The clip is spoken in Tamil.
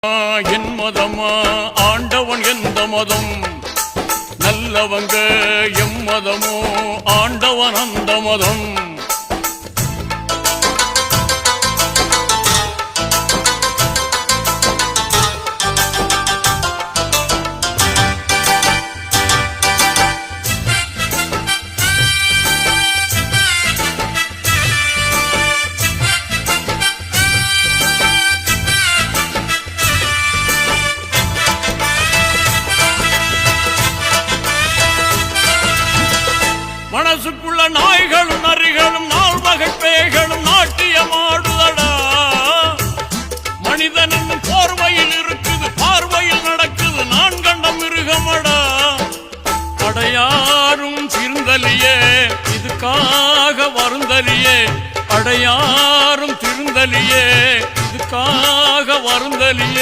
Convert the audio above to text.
என் மதமா? ஆண்டவன் எந்த மதம்? நல்லவங்க எம் மதமோ? ஆண்டவன் அந்த மதம். மனசுக்குள்ள நாய்களும் நரிகளும் நாள் வகை பேய்களும் நாட்டியமாடுதடா மனிதன் போர்வையில் இருக்குது பார்வையில் நடக்குது நான் கண்ட மிருகமடா. அடையாரும் திருந்தலியே இதுக்காக வருந்தலியே. அடையாரும் திருந்தலியே இதுக்காக வருந்தலியே.